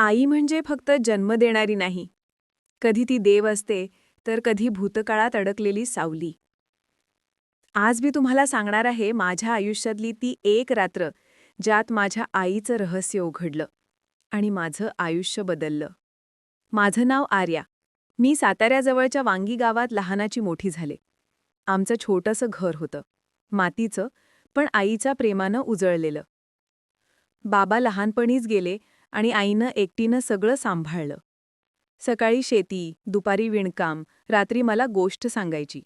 आई म्हणजे फक्त जन्म देणारी नाही. कधी ती देव असते तर कधी भूतकाळात अडकलेली सावली. आज मी तुम्हाला सांगणार आहे माझ्या आयुष्यातली ती एक रात्र ज्यात माझ्या आईचं रहस्य उघडलं आणि माझं आयुष्य बदललं. माझं नाव आर्या. मी साताऱ्याजवळच्या वांगी गावात लहानाची मोठी झाले. आमचं छोटंसं घर होतं. मातीचं पण आईच्या प्रेमानं उजळलेलं. बाबा लहानपणीच गेले आणि आईनं एकटीनं सगळं सांभाळलं. सकाळी शेती दुपारी विणकाम रात्री मला गोष्ट सांगायची.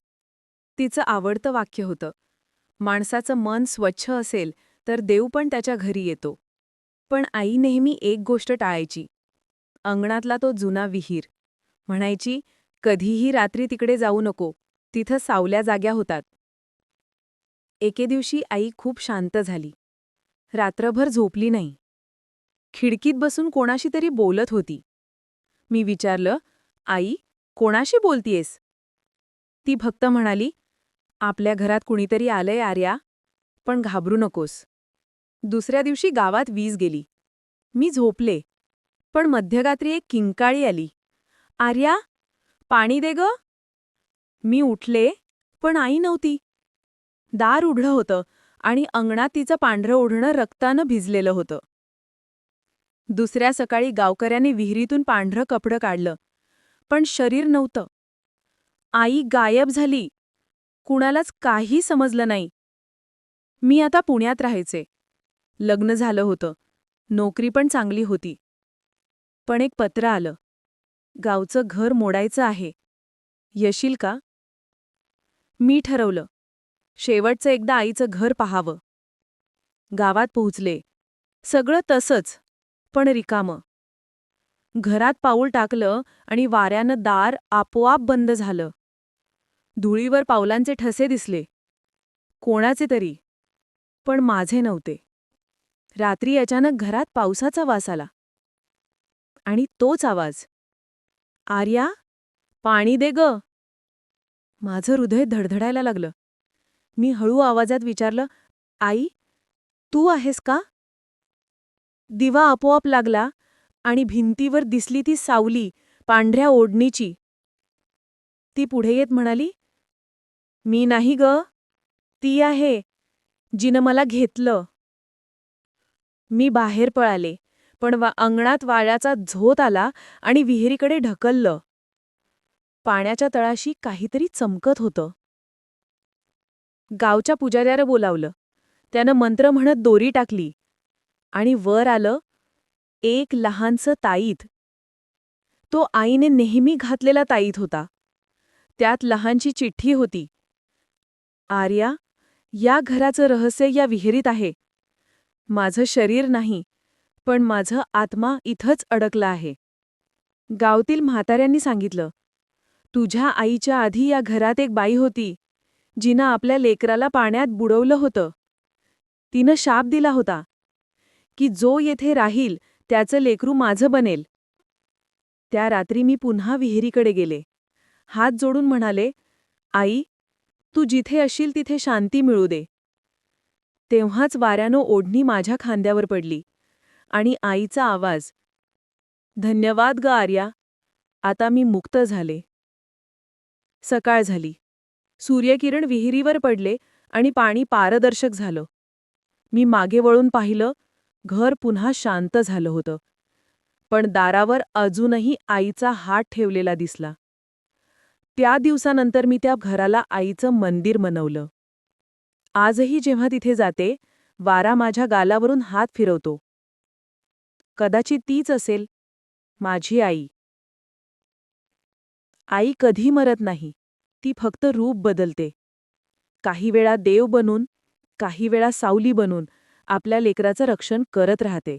तिचं आवडतं वाक्य होतं माणसाचं मन स्वच्छ असेल तर देव पण त्याच्या घरी येतो. पण आई नेहमी एक गोष्ट टाळायची. अंगणातला तो जुना विहीर. म्हणायची कधीही रात्री तिकडे जाऊ नको तिथं सावल्या जाग्या होतात. एके दिवशी आई खूप शांत झाली. रात्रभर झोपली नाही. खिडकीत बसून कोणाशी तरी बोलत होती. मी विचारलं आई कोणाशी बोलतीयस? ती फक्त म्हणाली आपल्या घरात कुणीतरी आलंय आर्या पण घाबरू नकोस. दुसऱ्या दिवशी गावात वीज गेली. मी झोपले पण मध्यरात्री एक किंकाळी आली. आर्या पाणी दे ग. मी उठले पण आई नव्हती. दार उघडं होतं आणि अंगणात तिचं पांढरं ओढणं रक्तानं भिजलेलं होतं. दुसऱ्या सकाळी गावकऱ्यांनी विहिरीतून पांढरं कपडं काढलं. पण शरीर नव्हतं. आई गायब झाली. कुणालाच काही समजलं नाही. मी आता पुण्यात राहायचे. लग्न झालं होतं. नोकरी पण चांगली होती. पण एक पत्र आलं. गावचं घर मोडायचं आहे. येशील का? मी ठरवलं. शेवटचं एकदा आईचं घर पाहावं. गावात पोहोचले. सगळं तसंच. पण रिकामं. घरात पाऊल टाकलं आणि वाऱ्यानं दार आपोआप बंद झालं. धुळीवर पावलांचे ठसे दिसले. कोणाचे तरी. पण माझे नव्हते. रात्री अचानक घरात पावसाचा वास आला. आणि तोच आवाज. आर्या पाणी दे ग. माझं हृदय धडधडायला लागलं. मी हळू आवाजात विचारलं आई तू आहेस का? दिवा आपोआप लागला आणि भिंतीवर दिसली ती सावली पांढऱ्या ओढणीची. ती पुढे येत म्हणाली मी नाही ग ती आहे जिनं मला घेतलं. मी बाहेर पळाले पण वा अंगणात वाळ्याचा झोत आला आणि विहिरीकडे ढकललं. पाण्याच्या तळाशी काहीतरी चमकत होतं. गावच्या पुजाऱ्याला बोलावलं. त्यानं मंत्र म्हणत दोरी टाकली. आणि वर आलं एक लहानसं ताईत. तो आईने नेहमी घातलेला ताईत होता. त्यात लहानची चिठ्ठी होती. आर्या या घराचं रहस्य या विहिरीत आहे. माझं शरीर नाही पण माझं आत्मा इथंच अडकला आहे. गावतील म्हाताऱ्यांनी सांगितलं तुझ्या आईच्या आधी या घरात एक बाई होती जिनं आपल्या लेकराला पाण्यात बुडवलं होतं. तिनं शाप दिला होता. की जो येथे राहील त्याचं लेकरू माझं बनेल. त्या रात्री मी पुन्हा विहिरीकडे गेले. हात जोडून म्हणाले आई तू जिथे असशील तिथे शांती मिळू दे. तेव्हाच वाऱ्यानं ओढणी माझ्या खांद्यावर पडली आणि आईचा आवाज धन्यवाद ग आर्या आता मी मुक्त झाले. सकाळ झाली. सूर्यकिरण विहिरीवर पडले आणि पाणी पारदर्शक झालं. मी मागे वळून पाहिलं घर पुन्हा शांत झालं होतं. पण दारावर अजूनही आईचा हात ठेवलेला दिसला. त्या दिवसानंतर मी त्या घराला आईचं मंदिर मनवलं आजही जेव्हा तिथे जाते वारा माझ्या गालावरून हात फिरवतो. कदाचित तीच असेल माझी आई. आई कधी मरत नाही ती फक्त रूप बदलते. काही वेळा देव बनून काही वेळा सावली बनून आपल्या लेकराचं रक्षण करत राहते.